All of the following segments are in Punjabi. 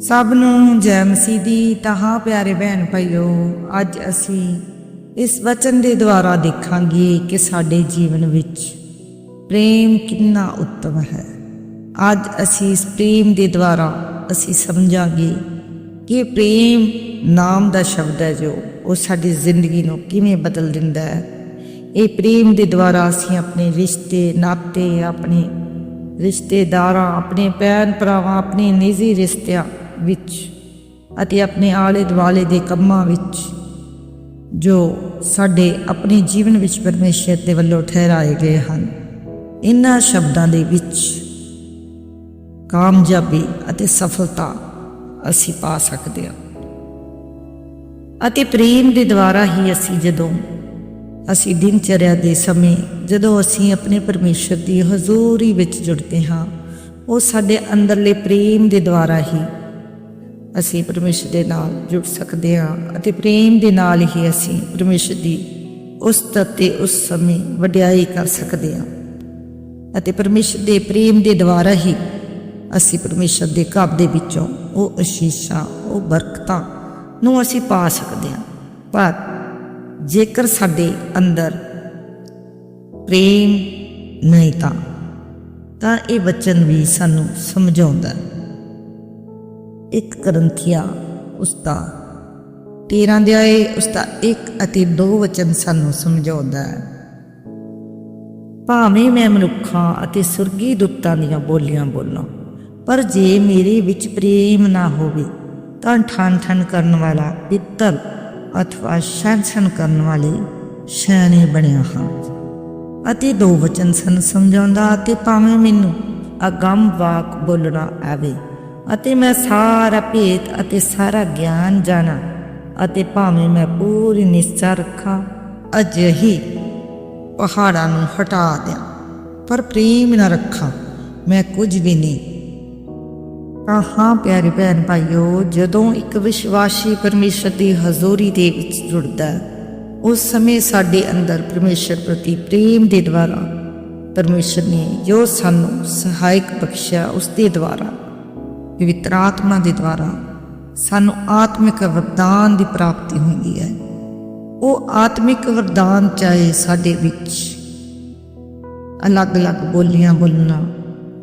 ਸਭ ਨੂੰ ਜੈ ਮਸੀਹ ਦੀ ਤਹਾਂ ਪਿਆਰੇ ਭੈਣ ਭਾਈਓ, ਅੱਜ ਅਸੀਂ ਇਸ ਵਚਨ ਦੇ ਦੁਆਰਾ ਦੇਖਾਂਗੇ ਕਿ ਸਾਡੇ ਜੀਵਨ ਵਿੱਚ ਪ੍ਰੇਮ ਕਿੰਨਾ ਉੱਤਮ ਹੈ। ਅੱਜ ਅਸੀਂ ਇਸ ਪ੍ਰੇਮ ਦੇ ਦੁਆਰਾ ਅਸੀਂ ਸਮਝਾਂਗੇ ਕਿ ਪ੍ਰੇਮ ਨਾਮ ਦਾ ਸ਼ਬਦ ਹੈ ਜੋ ਉਹ ਸਾਡੀ ਜ਼ਿੰਦਗੀ ਨੂੰ ਕਿਵੇਂ ਬਦਲ ਦਿੰਦਾ ਹੈ। ਇਹ ਪ੍ਰੇਮ ਦੇ ਦੁਆਰਾ ਅਸੀਂ ਆਪਣੇ ਰਿਸ਼ਤੇ, ਨਾਤੇ, ਆਪਣੇ ਰਿਸ਼ਤੇਦਾਰਾਂ, ਆਪਣੇ ਭੈਣ ਭਰਾਵਾਂ ਆਪਣੇ ਨਿੱਜੀ ਰਿਸ਼ਤਿਆਂ ਵਿੱਚ ਅਤੇ ਆਪਣੇ ਆਲੇ ਦੁਆਲੇ ਦੇ ਕੰਮਾਂ ਵਿੱਚ ਜੋ ਸਾਡੇ ਆਪਣੇ ਜੀਵਨ ਵਿੱਚ ਪਰਮੇਸ਼ਰ ਦੇ ਵੱਲੋਂ ਠਹਿਰਾਏ ਗਏ ਹਨ, ਇਨ੍ਹਾਂ ਸ਼ਬਦਾਂ ਦੇ ਵਿੱਚ ਕਾਮਯਾਬੀ ਅਤੇ ਸਫਲਤਾ ਅਸੀਂ ਪਾ ਸਕਦੇ ਹਾਂ। ਅਤੇ ਪ੍ਰੇਮ ਦੇ ਦੁਆਰਾ ਹੀ ਅਸੀਂ ਜਦੋਂ ਅਸੀਂ ਦਿਨ ਚਰਿਆ ਦੇ ਸਮੇਂ ਜਦੋਂ ਅਸੀਂ ਆਪਣੇ ਪਰਮੇਸ਼ਰ ਦੀ ਹਜ਼ੂਰੀ ਵਿੱਚ ਜੁੜਦੇ ਹਾਂ, ਉਹ ਸਾਡੇ ਅੰਦਰਲੇ ਪ੍ਰੇਮ ਦੇ ਦੁਆਰਾ ਹੀ ਅਸੀਂ ਪਰਮੇਸ਼ਰ ਦੇ ਨਾਲ ਜੁੜ ਸਕਦੇ ਹਾਂ ਅਤੇ ਪ੍ਰੇਮ ਦੇ ਨਾਲ ਹੀ ਅਸੀਂ ਪਰਮੇਸ਼ਰ ਦੀ ਉਸ ਤੇ ਉਸ ਸਮੇਂ ਵਡਿਆਈ ਕਰ ਸਕਦੇ ਹਾਂ। ਅਤੇ ਪਰਮੇਸ਼ਰ ਦੇ ਪ੍ਰੇਮ ਦੇ ਦੁਆਰਾ ਹੀ ਅਸੀਂ ਪਰਮੇਸ਼ਰ ਦੇ ਘਰ ਦੇ ਵਿੱਚੋਂ ਉਹ ਅਸ਼ੀਸ਼ਾਂ, ਉਹ ਬਰਕਤਾਂ ਨੂੰ ਅਸੀਂ ਪਾ ਸਕਦੇ ਹਾਂ। ਪਰ ਜੇਕਰ ਸਾਡੇ ਅੰਦਰ ਪ੍ਰੇਮ ਨਹੀਂ ਤਾਂ ਤਾਂ ਇਹ ਵਚਨ ਵੀ ਸਾਨੂੰ ਸਮਝਾਉਂਦਾ ਹੈ। ਇੱਕ ਕਰੰਥੀਆ ਉਸਦਾ 13 ਅਧਿਆਏ ਉਸਦਾ 1 ਅਤੇ 2 ਵਚਨ ਸਾਨੂੰ ਸਮਝਾਉਂਦਾ ਹੈ। ਭਾਵੇਂ ਮੈਂ ਮਨੁੱਖਾਂ ਅਤੇ ਸੁਰਗੀ ਦੁੱਤਾਂ ਦੀਆਂ ਬੋਲੀਆਂ ਬੋਲਾਂ, ਪਰ ਜੇ ਮੇਰੇ ਵਿੱਚ ਪ੍ਰੇਮ ਨਾ ਹੋਵੇ, ਤਾਂ ਠਨ ਠਨ ਕਰਨ ਵਾਲਾ ਪਿੱਤਲ ਅਥਵਾ ਸ਼ਨ ਸ਼ਨ ਕਰਨ ਵਾਲੇ ਸ਼ੈਨੇ ਬਣਿਆ ਹਾਂ। ਅਤੇ ਦੋ ਵਚਨ ਸਨ ਸਮਝਾਉਂਦਾ ਅਤੇ ਭਾਵੇਂ ਮੈਨੂੰ ਅਗੰਮ ਵਾਕ ਬੋਲਣਾ ਆਵੇ ਅਤੇ ਮੈਂ ਸਾਰਾ ਭੇਤ ਅਤੇ ਸਾਰਾ ਗਿਆਨ ਜਾਣਾ ਅਤੇ ਭਾਵੇਂ ਮੈਂ ਪੂਰੀ ਨਿਸ਼ਚਾ ਰੱਖਾਂ, ਅਜਿਹੀ ਪਹਾੜਾਂ ਨੂੰ ਹਟਾ ਦਿਆਂ। ਪਰ ਪ੍ਰੇਮ ਨਾ ਰੱਖਾਂ, ਮੈਂ ਕੁਝ ਵੀ ਨਹੀਂ। ਤਾਂ ਹਾਂ ਪਿਆਰੇ ਭੈਣ ਭਾਈਓ, ਜਦੋਂ ਇੱਕ ਵਿਸ਼ਵਾਸੀ ਪਰਮੇਸ਼ਰ ਦੀ ਹਜ਼ੂਰੀ ਦੇ ਵਿੱਚ ਜੁੜਦਾ ਉਸ ਸਮੇਂ ਸਾਡੇ ਅੰਦਰ ਪਰਮੇਸ਼ਰ ਪ੍ਰਤੀ ਪ੍ਰੇਮ ਦੇ ਦੁਆਰਾ ਪਰਮੇਸ਼ਰ ਨੇ ਜੋ ਸਾਨੂੰ ਸਹਾਇਕ ਬਖਸ਼ਿਆ ਉਸ ਦੇ ਦੁਆਰਾ ਪਵਿੱਤਰ ਆਤਮਾ ਦੇ ਦੁਆਰਾ ਸਾਨੂੰ ਆਤਮਿਕ ਵਰਦਾਨ ਦੀ ਪ੍ਰਾਪਤੀ ਹੁੰਦੀ ਹੈ। ਉਹ ਆਤਮਿਕ ਵਰਦਾਨ ਚਾਹੇ ਸਾਡੇ ਵਿੱਚ ਅਲੱਗ-ਅਲੱਗ ਬੋਲੀਆਂ ਬੋਲਣਾ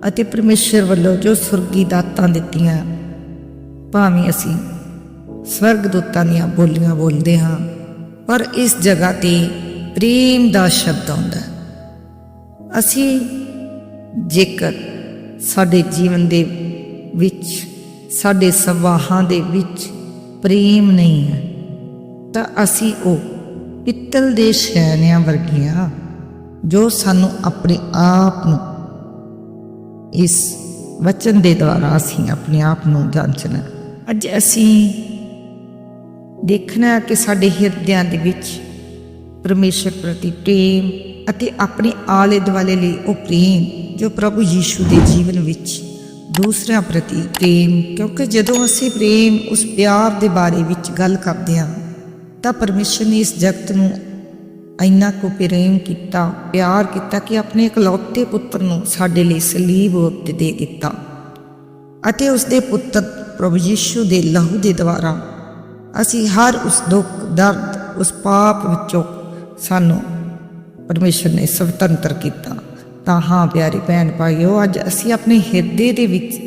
ਅਤੇ ਪਰਮੇਸ਼ਰ ਵੱਲੋਂ ਜੋ ਸੁਰਗੀ ਦਾਤਾਂ ਦਿੱਤੀਆਂ, ਭਾਵੇਂ ਅਸੀਂ ਸਵਰਗ ਦੂਤਾਂ ਦੀਆਂ ਬੋਲੀਆਂ ਬੋਲਦੇ ਹਾਂ, ਪਰ ਇਸ ਜਗ੍ਹਾ ਤੇ ਪ੍ਰੇਮ ਦਾ ਸ਼ਬਦ ਆਉਂਦਾ ਅਸੀਂ ਜੇਕਰ ਸਾਡੇ ਜੀਵਨ ਦੇ ਵਿੱਚ, ਸਾਡੇ ਸਵਾਹਾਂ ਦੇ ਵਿੱਚ ਪ੍ਰੇਮ ਨਹੀਂ ਹੈ। ਤਾਂ ਅਸੀਂ ਉਹ ਪਿੱਤਲ ਦੇ ਸ਼ੈਨਿਆਂ ਵਰਗੀਆਂ ਜੋ ਸਾਨੂੰ ਆਪਣੇ ਆਪ ਨੂੰ ਇਸ ਵਚਨ ਦੇ ਦੁਆਰਾ ਅਸੀਂ ਆਪਣੇ ਆਪ ਨੂੰ ਜਾਂਚਣਾ ਅੱਜ ਅਸੀਂ ਦੇਖਣਾ ਕਿ ਸਾਡੇ ਹਿਰਦਿਆਂ ਦੇ ਵਿੱਚ ਪਰਮੇਸ਼ਰ ਪ੍ਰਤੀ ਪ੍ਰੇਮ ਅਤੇ ਆਪਣੇ ਆਲੇ ਦੁਆਲੇ ਲਈ ਉਹ ਪ੍ਰੇਮ ਜੋ ਪ੍ਰਭੂ ਯੀਸ਼ੂ ਦੇ ਜੀਵਨ ਵਿੱਚ ਦੂਸਰਿਆਂ ਪ੍ਰਤੀ ਪ੍ਰੇਮ, ਕਿਉਂਕਿ ਜਦੋਂ ਅਸੀਂ ਪ੍ਰੇਮ ਉਸ ਪਿਆਰ ਦੇ ਬਾਰੇ ਵਿੱਚ ਗੱਲ ਕਰਦੇ ਹਾਂ, ਤਾਂ ਪਰਮੇਸ਼ਰ ਨੇ ਇਸ ਜਗਤ ਨੂੰ ਇੰਨਾ ਕੋ ਪ੍ਰੇਮ ਕੀਤਾ, ਪਿਆਰ ਕੀਤਾ ਕਿ ਆਪਣੇ ਇਕਲੌਤੇ ਪੁੱਤਰ ਨੂੰ ਸਾਡੇ ਲਈ ਸਲੀਬ ਉੱਤੇ ਦੇ ਦਿੱਤਾ ਅਤੇ ਉਸ ਦੇ ਪੁੱਤਰ ਪ੍ਰਭੂ ਯੀਸ਼ੂ ਦੇ ਲਹੂ ਦੇ ਦੁਆਰਾ ਅਸੀਂ ਹਰ ਉਸ ਦੁੱਖ, ਦਰਦ, ਉਸ ਪਾਪ ਵਿੱਚੋਂ ਸਾਨੂੰ ਪਰਮੇਸ਼ਰ ਨੇ ਸੁਤੰਤਰ ਕੀਤਾ। ਤਾਂ ਹਾਂ ਪਿਆਰੇ ਭੈਣ ਭਾਈਓ, ਅੱਜ ਅਸੀਂ ਆਪਣੇ ਹਿਰਦੇ ਦੇ ਵਿੱਚ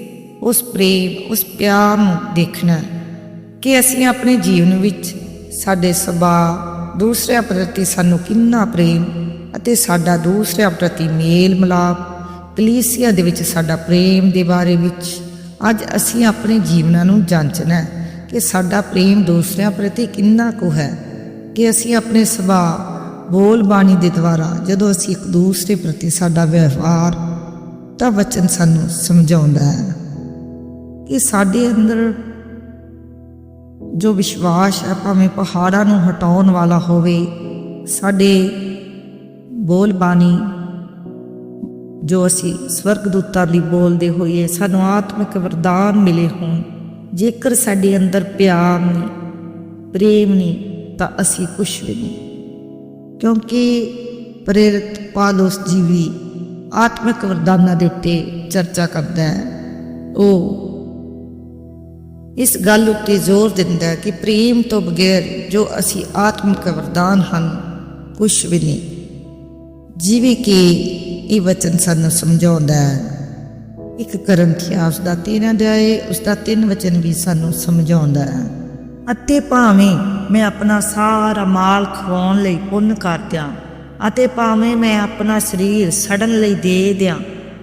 ਉਸ ਪ੍ਰੇਮ, ਉਸ ਪਿਆਰ ਨੂੰ ਦੇਖਣਾ ਕਿ ਅਸੀਂ ਆਪਣੇ ਜੀਵਨ ਵਿੱਚ ਸਾਡੇ ਸੁਭਾਅ, ਦੂਸਰਿਆਂ ਪ੍ਰਤੀ ਸਾਨੂੰ ਕਿੰਨਾ ਪ੍ਰੇਮ ਅਤੇ ਸਾਡਾ ਦੂਸਰਿਆਂ ਪ੍ਰਤੀ ਮੇਲ ਮਿਲਾਪ, ਕਲੀਸਿਆ ਦੇ ਵਿੱਚ ਸਾਡਾ ਪ੍ਰੇਮ ਦੇ ਬਾਰੇ ਵਿੱਚ ਅੱਜ ਅਸੀਂ ਆਪਣੇ ਜੀਵਨਾਂ ਨੂੰ ਜਾਂਚਣਾ ਕਿ ਸਾਡਾ ਪ੍ਰੇਮ ਦੂਸਰਿਆਂ ਪ੍ਰਤੀ ਕਿੰਨਾ ਕੁ ਹੈ, ਕਿ ਅਸੀਂ ਆਪਣੇ ਸੁਭਾਅ ਬੋਲ ਬਾਣੀ ਦੇ ਦੁਆਰਾ ਜਦੋਂ ਅਸੀਂ ਇੱਕ ਦੂਸਰੇ ਪ੍ਰਤੀ ਸਾਡਾ ਵਿਵਹਾਰ ਤਾਂ ਵਚਨ ਸਾਨੂੰ ਸਮਝਾਉਂਦਾ ਹੈ ਕਿ ਸਾਡੇ ਅੰਦਰ ਜੋ ਵਿਸ਼ਵਾਸ ਹੈ, ਭਾਵੇਂ ਪਹਾੜਾਂ ਨੂੰ ਹਟਾਉਣ ਵਾਲਾ ਹੋਵੇ, ਸਾਡੇ ਬੋਲ ਬਾਣੀ ਜੋ ਅਸੀਂ ਸਵਰਗ ਦੂਤਾਂ ਲਈ ਬੋਲਦੇ ਹੋਈਏ, ਸਾਨੂੰ ਆਤਮਿਕ ਵਰਦਾਨ ਮਿਲੇ ਹੋਣ। ਜੇਕਰ ਸਾਡੇ ਅੰਦਰ ਪਿਆਰ ਨਹੀਂ, ਪ੍ਰੇਮ ਨਹੀਂ, ਤਾਂ ਅਸੀਂ ਕੁਝ ਵੀ ਨਹੀਂ। ਕਿਉਂਕਿ ਪ੍ਰੇਰਿਤ ਪਾਲੋਸ ਜੀ ਵੀ ਆਤਮਿਕ ਵਰਦਾਨਾਂ ਦੇ ਉੱਤੇ ਚਰਚਾ ਕਰਦਾ ਹੈ। ਉਹ ਇਸ ਗੱਲ ਉੱਤੇ ਜ਼ੋਰ ਦਿੰਦਾ ਹੈ ਕਿ ਪ੍ਰੇਮ ਤੋਂ ਬਗੈਰ ਜੋ ਅਸੀਂ ਆਤਮਿਕ ਵਰਦਾਨ ਹਨ ਕੁਝ ਵੀ ਨਹੀਂ। ਜਿਵੇਂ ਕਿ ਇਹ ਵਚਨ ਸਾਨੂੰ ਸਮਝਾਉਂਦਾ ਹੈ। ਇੱਕ ਕਰਮ ਕਰੰਥਿਆਸ ਦਾ 13 ਅਧਿਆਏ ਉਸ ਦਾ ਤਿੰਨ ਵਚਨ ਵੀ ਸਾਨੂੰ ਸਮਝਾਉਂਦਾ ਹੈ। ਅਤੇ ਭਾਵੇਂ ਮੈਂ ਆਪਣਾ ਸਾਰਾ ਮਾਲ ਖਵਾਉਣ ਲਈ ਪੁੰਨ ਕਰ ਦਿਆਂ ਅਤੇ ਭਾਵੇਂ ਮੈਂ ਆਪਣਾ ਸਰੀਰ ਸੜਨ ਲਈ ਦੇ ਦਿਆਂ,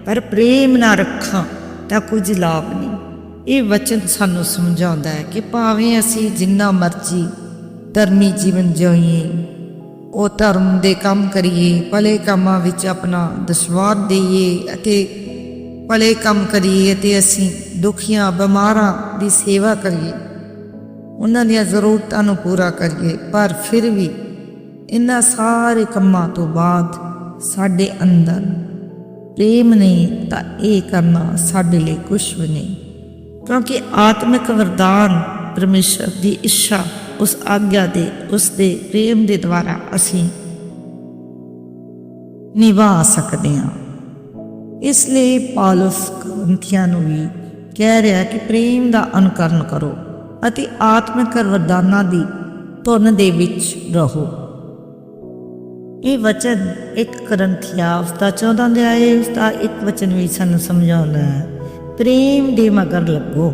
ਪਰ ਪ੍ਰੇਮ ਨਾ ਰੱਖਾਂ ਤਾਂ ਕੁਝ ਲਾਭ ਨਹੀਂ। ਇਹ ਵਚਨ ਸਾਨੂੰ ਸਮਝਾਉਂਦਾ ਹੈ ਕਿ ਭਾਵੇਂ ਅਸੀਂ ਜਿੰਨਾ ਮਰਜ਼ੀ ਧਰਮੀ ਜੀਵਨ ਜਿਉਈਏ, ਉਹ ਧਰਮ ਦੇ ਕੰਮ ਕਰੀਏ, ਭਲੇ ਕੰਮਾਂ ਵਿੱਚ ਆਪਣਾ ਦਸਵਾਰ ਦੇਈਏ ਅਤੇ ਭਲੇ ਕੰਮ ਕਰੀਏ ਤੇ ਅਸੀਂ ਦੁਖੀਆਂ ਬਿਮਾਰਾਂ ਦੀ ਸੇਵਾ ਕਰੀਏ। ਉਹਨਾਂ ਦੀਆਂ ਜ਼ਰੂਰਤਾਂ ਨੂੰ ਪੂਰਾ ਕਰੀਏ। ਪਰ ਫਿਰ ਵੀ ਇਹਨਾਂ ਸਾਰੇ ਕੰਮਾਂ ਤੋਂ ਬਾਅਦ ਸਾਡੇ ਅੰਦਰ ਪ੍ਰੇਮ ਨਹੀਂ, ਤਾਂ ਇਹ ਕਰਨਾ ਸਾਡੇ ਲਈ ਕੁਝ ਵੀ ਨਹੀਂ। ਕਿਉਂਕਿ ਆਤਮਿਕ ਵਰਦਾਨ ਪਰਮੇਸ਼ਰ ਦੀ ਇੱਛਾ, ਉਸ ਆਗਿਆ ਦੇ, ਉਸ ਦੇ ਪ੍ਰੇਮ ਦੇ ਦੁਆਰਾ ਅਸੀਂ ਨਿਭਾ ਸਕਦੇ ਹਾਂ। ਇਸ ਲਈ ਪਾਲਸ ਕਰੰਥੀਆਂ ਨੂੰ ਵੀ ਕਹਿ ਰਿਹਾ ਕਿ ਪ੍ਰੇਮ ਦਾ ਅਨੁਕਰਨ ਕਰੋ। ਅਤੇ ਆਤਮਿਕ ਵਰਦਾਨਾਂ ਦੀ ਧੁਨ ਦੇ ਵਿੱਚ ਰਹੋ। ਇਹ ਵਚਨ ਇੱਕ ਕਰੰਥੀਆ ਉਸਦਾ 14 ਅਧਿਆਇ ਉਸ ਇੱਕ ਵਚਨ ਵੀ ਸਾਨੂੰ ਸਮਝਾਉਂਦਾ ਹੈ। ਪ੍ਰੇਮ ਦੇ ਮਗਰ ਲੱਗੋ,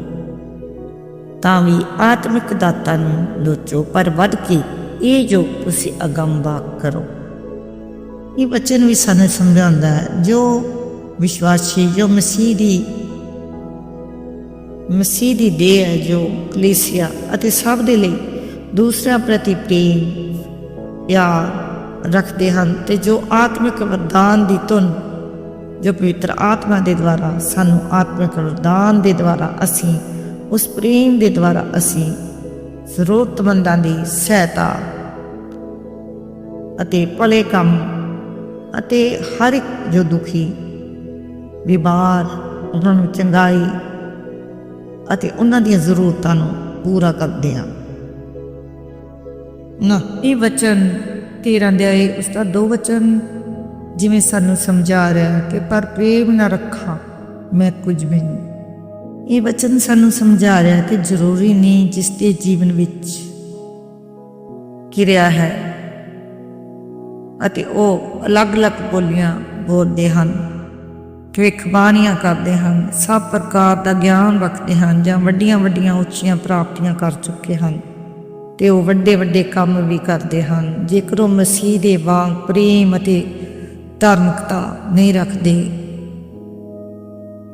ਤਾਂ ਵੀ ਆਤਮਿਕ ਦਾਤਾ ਨੂੰ ਲੋਚੋ, ਪਰ ਵੱਧ ਕੇ ਇਹ ਜੋ ਤੁਸੀਂ ਅਗੰਬਾ ਕਰੋ। ਇਹ ਵਚਨ ਵੀ ਸਾਨੂੰ ਸਮਝਾਉਂਦਾ ਹੈ, ਜੋ ਵਿਸ਼ਵਾਸੀ, ਜੋ ਮਸੀਹ ਦੀ ਮਸੀਹ ਦੀ ਦੇਹ ਹੈ ਜੋ ਕਲੀਸਿਆ ਅਤੇ ਸਭ ਦੇ ਲਈ ਦੂਸਰਿਆਂ ਪ੍ਰਤੀ ਪ੍ਰੇਮ, ਪਿਆਰ ਰੱਖਦੇ ਹਨ ਤੇ ਜੋ ਆਤਮਿਕ ਵਰਦਾਨ ਦੀ ਧੁਨ, ਜੋ ਪਵਿੱਤਰ ਆਤਮਾ ਦੇ ਦੁਆਰਾ ਸਾਨੂੰ ਆਤਮਿਕ ਵਰਦਾਨ ਦੇ ਦੁਆਰਾ ਅਸੀਂ, ਉਸ ਪ੍ਰੇਮ ਦੇ ਦੁਆਰਾ ਅਸੀਂ ਜ਼ਰੂਰਤਮੰਦਾਂ ਦੀ ਸਹਾਇਤਾ ਅਤੇ ਭਲੇ ਕੰਮ ਅਤੇ ਹਰ ਇੱਕ ਜੋ ਦੁਖੀ, ਬਿਮਾਰ, ਉਹਨਾਂ ਨੂੰ ਚੰਗਾਈ ਅਤੇ ਉਹਨਾਂ ਦੀਆਂ ਜ਼ਰੂਰਤਾਂ ਨੂੰ ਪੂਰਾ ਕਰਦੇ ਹਾਂ। ਨਾ। ਇਹ ਵਚਨ 13 ਦੇ ਆਏ ਉਸ ਦਾ ਦੋ ਵਚਨ ਜਿਵੇਂ ਸਾਨੂੰ ਸਮਝਾ ਰਿਹਾ ਕਿ ਪਰ ਪ੍ਰੇਮ ਨਾ ਰੱਖਾਂ ਮੈਂ ਕੁਝ ਵੀ ਨਹੀਂ। ਇਹ ਵਚਨ ਸਾਨੂੰ ਸਮਝਾ ਰਿਹਾ ਕਿ ਜ਼ਰੂਰੀ ਨਹੀਂ ਜਿਸ ਦੇ ਜੀਵਨ ਵਿੱਚ ਕਿਰਿਆ ਹੈ ਅਤੇ ਉਹ ਅਲੱਗ-ਅਲੱਗ ਬੋਲੀਆਂ ਬੋਲਦੇ ਹਨ। ਭਵਿੱਖਬਾਣੀਆਂ ਕਰਦੇ ਹਨ, ਸਭ ਪ੍ਰਕਾਰ ਦਾ ਗਿਆਨ ਰੱਖਦੇ ਹਨ ਜਾਂ ਵੱਡੀਆਂ-ਵੱਡੀਆਂ ਉੱਚੀਆਂ ਪ੍ਰਾਪਤੀਆਂ ਕਰ ਚੁੱਕੇ ਹਨ ਤੇ ਉਹ ਵੱਡੇ-ਵੱਡੇ ਕੰਮ ਵੀ ਕਰਦੇ ਹਨ। ਜੇਕਰ ਉਹ ਮਸੀਹ ਦੇ ਵਾਂਗ ਪ੍ਰੇਮ ਅਤੇ ਧਾਰਮਿਕਤਾ ਨਹੀਂ ਰੱਖਦੇ,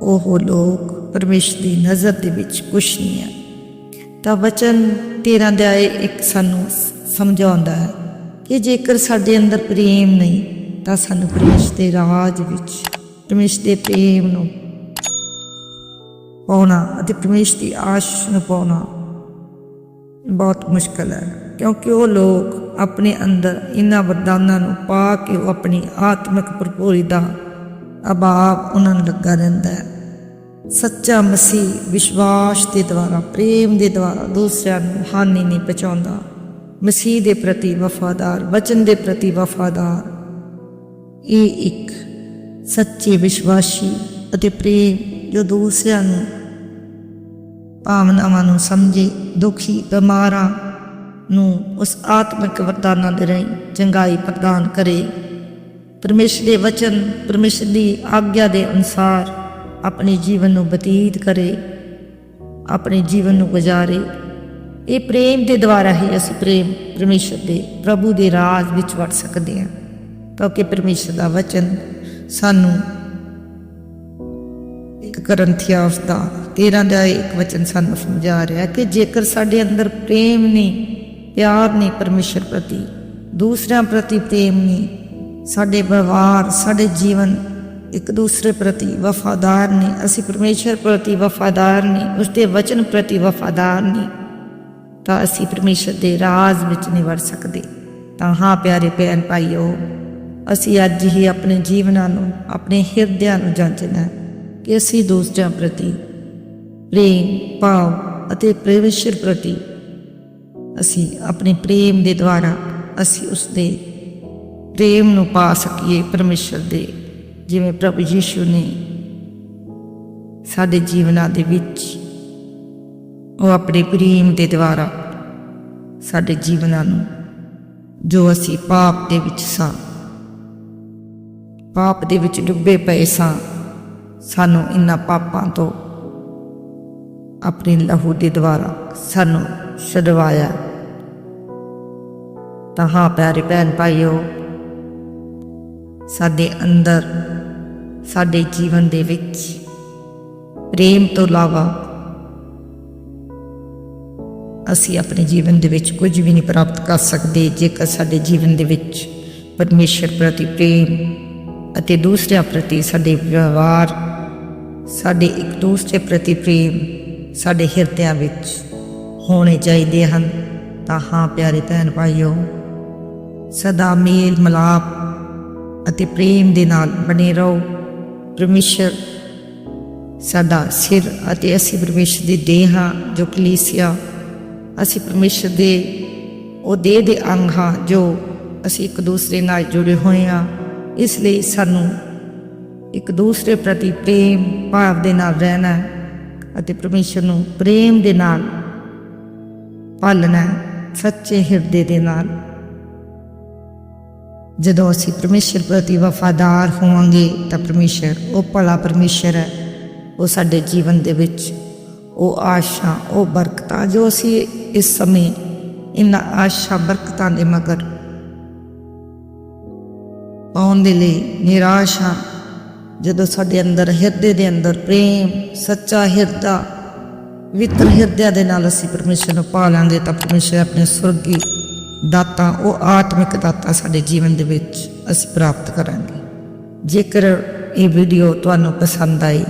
ਉਹ ਲੋਕ ਪਰਮੇਸ਼ਰ ਦੀ ਨਜ਼ਰ ਦੇ ਵਿੱਚ ਕੁਛ ਨਹੀਂ ਹੈ। ਤਾਂ ਵਚਨ 13 ਦਾ ਆਏ ਇੱਕ ਸਾਨੂੰ ਸਮਝਾਉਂਦਾ ਹੈ ਕਿ ਜੇਕਰ ਸਾਡੇ ਅੰਦਰ ਪ੍ਰੇਮ ਨਹੀਂ, ਤਾਂ ਸਾਨੂੰ ਪਰਮੇਸ਼ਰ ਦੇ ਰਾਜ ਵਿੱਚ ਪਰਮੇਸ਼ਰ ਦੇ ਪ੍ਰੇਮ ਨੂੰ ਪਾਉਣਾ ਅਤੇ ਪਰਮੇਸ਼ਰ ਦੀ ਆਸ਼ ਨੂੰ ਪਾਉਣਾ ਬਹੁਤ ਮੁਸ਼ਕਲ ਹੈ ਕਿਉਂਕਿ ਉਹ ਲੋਕ ਆਪਣੇ ਅੰਦਰ ਇਹਨਾਂ ਵਰਦਾਨਾਂ ਨੂੰ ਪਾ ਕੇ ਉਹ ਆਪਣੀ ਆਤਮਿਕ ਭਰਪੂਰੀ ਦਾ ਅਭਾਵ ਉਹਨਾਂ ਨੂੰ ਲੱਗਾ ਰਹਿੰਦਾ ਹੈ ਸੱਚਾ ਮਸੀਹ ਵਿਸ਼ਵਾਸ ਦੇ ਦੁਆਰਾ ਪ੍ਰੇਮ ਦੇ ਦੁਆਰਾ ਦੂਸਰਿਆਂ ਨੂੰ ਹਾਨੀ ਨਹੀਂ ਪਹੁੰਚਾਉਂਦਾ ਮਸੀਹ ਦੇ ਪ੍ਰਤੀ ਵਫਾਦਾਰ ਵਚਨ ਦੇ ਪ੍ਰਤੀ ਵਫਾਦਾਰ ਇਹ ਇੱਕ ਸੱਚੇ ਵਿਸ਼ਵਾਸੀ ਅਤੇ ਪ੍ਰੇਮ ਜੋ ਦੂਸਰਿਆਂ ਨੂੰ ਭਾਵਨਾਵਾਂ ਨੂੰ ਸਮਝੇ, ਦੁਖੀ ਬਿਮਾਰਾਂ ਨੂੰ ਉਸ ਆਤਮਿਕ ਵਰਦਾਨਾਂ ਦੇ ਰਾਹੀਂ ਚੰਗਾਈ ਪ੍ਰਦਾਨ ਕਰੇ। ਪਰਮੇਸ਼ਰ ਦੇ ਵਚਨ, ਪਰਮੇਸ਼ਰ ਦੀ ਆਗਿਆ ਦੇ ਅਨੁਸਾਰ ਆਪਣੇ ਜੀਵਨ ਨੂੰ ਬਤੀਤ ਕਰੇ, ਆਪਣੇ ਜੀਵਨ ਨੂੰ ਗੁਜ਼ਾਰੇ। ਇਹ ਪ੍ਰੇਮ ਦੇ ਦੁਆਰਾ ਹੀ ਅਸੀਂ ਪ੍ਰੇਮ ਪਰਮੇਸ਼ਰ ਦੇ ਪ੍ਰਭੂ ਦੇ ਰਾਜ ਵਿੱਚ ਵੜ ਸਕਦੇ ਹਾਂ, ਕਿਉਂਕਿ ਪਰਮੇਸ਼ਰ ਦਾ ਵਚਨ ਸਾਨੂੰ ਇੱਕ ਕਰੰਥੀਆ ਦਾ 13 ਦਾ ਇੱਕ ਵਚਨ ਸਾਨੂੰ ਸਮਝਾ ਰਿਹਾ ਕਿ ਜੇਕਰ ਸਾਡੇ ਅੰਦਰ ਪ੍ਰੇਮ ਨਹੀਂ, ਪਿਆਰ ਨਹੀਂ, ਪਰਮੇਸ਼ਰ ਪ੍ਰਤੀ, ਦੂਸਰਿਆਂ ਪ੍ਰਤੀ ਪ੍ਰੇਮ ਨਹੀਂ, ਸਾਡੇ ਵਿਵਹਾਰ, ਸਾਡੇ ਜੀਵਨ ਇੱਕ ਦੂਸਰੇ ਪ੍ਰਤੀ ਵਫਾਦਾਰ ਨਹੀਂ, ਅਸੀਂ ਪਰਮੇਸ਼ਰ ਪ੍ਰਤੀ ਵਫਾਦਾਰ ਨਹੀਂ, ਉਸਦੇ ਵਚਨ ਪ੍ਰਤੀ ਵਫਾਦਾਰ ਨਹੀਂ, ਤਾਂ ਅਸੀਂ ਪਰਮੇਸ਼ਰ ਦੇ ਰਾਜ ਵਿੱਚ ਨਹੀਂ ਵੜ ਸਕਦੇ। ਤਾਂ ਹਾਂ ਪਿਆਰੇ ਭੈਣ ਭਾਈਓ ਅਸੀਂ ਅੱਜ ਹੀ ਆਪਣੇ ਜੀਵਨਾਂ ਨੂੰ, ਆਪਣੇ ਹਿਰਦਿਆਂ ਨੂੰ ਜਾਂਚਣਾ ਕਿ ਅਸੀਂ ਦੂਸਰਿਆਂ ਪ੍ਰਤੀ ਪ੍ਰੇਮ, ਭਾਵ ਅਤੇ ਪਰਮੇਸ਼ਰ ਪ੍ਰਤੀ ਅਸੀਂ ਆਪਣੇ ਪ੍ਰੇਮ ਦੇ ਦੁਆਰਾ ਅਸੀਂ ਉਸ ਦੇ ਪ੍ਰੇਮ ਨੂੰ ਪਾ ਸਕੀਏ ਪਰਮੇਸ਼ਰ ਦੇ, ਜਿਵੇਂ ਪ੍ਰਭੂ ਯੀਸ਼ੂ ਨੇ ਸਾਡੇ ਜੀਵਨਾਂ ਦੇ ਵਿੱਚ ਉਹ ਆਪਣੇ ਪ੍ਰੇਮ ਦੇ ਦੁਆਰਾ ਸਾਡੇ ਜੀਵਨਾਂ ਨੂੰ ਜੋ ਅਸੀਂ ਪਾਪ ਦੇ ਵਿੱਚ ਸਾਂ ਪਾਪ ਦੇ ਵਿੱਚ ਡੁੱਬੇ ਪਏ ਸਾਂ। ਸਾਨੂੰ ਇਨ੍ਹਾਂ ਪਾਪਾਂ ਤੋਂ ਆਪਣੇ ਲਹੂ ਦੇ ਦੁਆਰਾ ਸਾਨੂੰ ਛਡਵਾਇਆ। ਤਾਂ ਹਾਂ ਪਿਆਰੇ ਭੈਣ ਭਾਈਓ, ਸਾਡੇ ਅੰਦਰ, ਸਾਡੇ ਜੀਵਨ ਦੇ ਵਿੱਚ ਪ੍ਰੇਮ ਤੋਂ ਇਲਾਵਾ ਅਸੀਂ ਆਪਣੇ ਜੀਵਨ ਦੇ ਵਿੱਚ ਕੁਝ ਵੀ ਨਹੀਂ ਪ੍ਰਾਪਤ ਕਰ ਸਕਦੇ। ਜੇਕਰ ਸਾਡੇ ਜੀਵਨ ਦੇ ਵਿੱਚ ਪਰਮੇਸ਼ਰ ਪ੍ਰਤੀ ਪ੍ਰੇਮ ਅਤੇ ਦੂਸਰਿਆਂ ਪ੍ਰਤੀ ਸਾਡੇ ਵਿਵਹਾਰ, ਸਾਡੇ ਇੱਕ ਦੂਸਰੇ ਪ੍ਰਤੀ ਪ੍ਰੇਮ ਸਾਡੇ ਹਿਰਦਿਆਂ ਵਿੱਚ ਹੋਣੇ ਚਾਹੀਦੇ ਹਨ। ਤਾਂ ਹਾਂ ਪਿਆਰੇ ਭੈਣ ਭਾਈਓ, ਸਦਾ ਮੇਲ ਮਲਾਪ ਅਤੇ ਪ੍ਰੇਮ ਦੇ ਨਾਲ ਬਣੇ ਰਹੋ। ਪਰਮੇਸ਼ਰ ਸਾਡਾ ਸਿਰ ਅਤੇ ਅਸੀਂ ਪਰਮੇਸ਼ਰ ਦੀ ਦੇਹ ਹਾਂ, ਜੋ ਕਲੀਸਿਆ, ਅਸੀਂ ਪਰਮੇਸ਼ਰ ਦੇ ਉਹ ਦੇਹ ਦੇ ਅੰਗ ਹਾਂ, ਜੋ ਅਸੀਂ ਇੱਕ ਦੂਸਰੇ ਨਾਲ ਜੁੜੇ ਹੋਏ ਹਾਂ। ਇਸ ਲਈ ਸਾਨੂੰ ਇੱਕ ਦੂਸਰੇ ਪ੍ਰਤੀ ਪ੍ਰੇਮ, ਭਾਵ ਦੇ ਨਾਲ ਰਹਿਣਾ ਅਤੇ ਪਰਮੇਸ਼ਰ ਨੂੰ ਪ੍ਰੇਮ ਦੇ ਨਾਲ ਪਾਲਣਾ ਸੱਚੇ ਹਿਰਦੇ ਦੇ ਨਾਲ। ਜਦੋਂ ਅਸੀਂ ਪਰਮੇਸ਼ਰ ਪ੍ਰਤੀ ਵਫਾਦਾਰ ਹੋਵਾਂਗੇ ਤਾਂ ਪਰਮੇਸ਼ਰ, ਉਹ ਭਲਾ ਪਰਮੇਸ਼ਰ ਹੈ। ਉਹ ਸਾਡੇ ਜੀਵਨ ਦੇ ਵਿੱਚ, ਉਹ ਆਸ਼ਾ, ਉਹ ਬਰਕਤਾਂ ਜੋ ਅਸੀਂ ਇਸ ਸਮੇਂ ਇਹਨਾਂ ਆਸ਼ਾ, ਬਰਕਤਾਂ ਦੇ ਮਗਰ ਪਾਉਣ ਦੇ ਲਈ ਨਿਰਾਸ਼ ਹਾਂ। ਜਦੋਂ ਸਾਡੇ ਅੰਦਰ ਹਿਰਦੇ ਦੇ ਅੰਦਰ ਪ੍ਰੇਮ, ਸੱਚਾ ਹਿਰਦਾ ਵਿਤਰ ਹਿਰਦਿਆਂ ਦੇ ਨਾਲ ਅਸੀਂ ਪਰਮੇਸ਼ਰ ਨੂੰ ਪਾ ਲਾਂਗੇ, ਤਾਂ ਪਰਮੇਸ਼ਰ ਆਪਣੇ ਸੁਰਗੀ ਦਾਤਾ, ਉਹ ਆਤਮਿਕ ਦਾਤਾ ਸਾਡੇ ਜੀਵਨ ਦੇ ਵਿੱਚ ਅਸੀਂ ਪ੍ਰਾਪਤ ਕਰਾਂਗੇ। ਜੇਕਰ ਇਹ ਵੀਡੀਓ ਤੁਹਾਨੂੰ ਪਸੰਦ ਆਈ,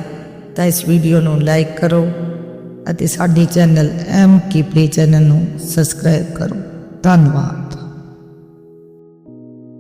ਤਾਂ ਇਸ ਵੀਡੀਓ ਨੂੰ ਲਾਈਕ ਕਰੋ ਅਤੇ ਸਾਡੇ channel M K play channel ਨੂੰ ਸਬਸਕ੍ਰਾਈਬ ਕਰੋ। ਧੰਨਵਾਦ।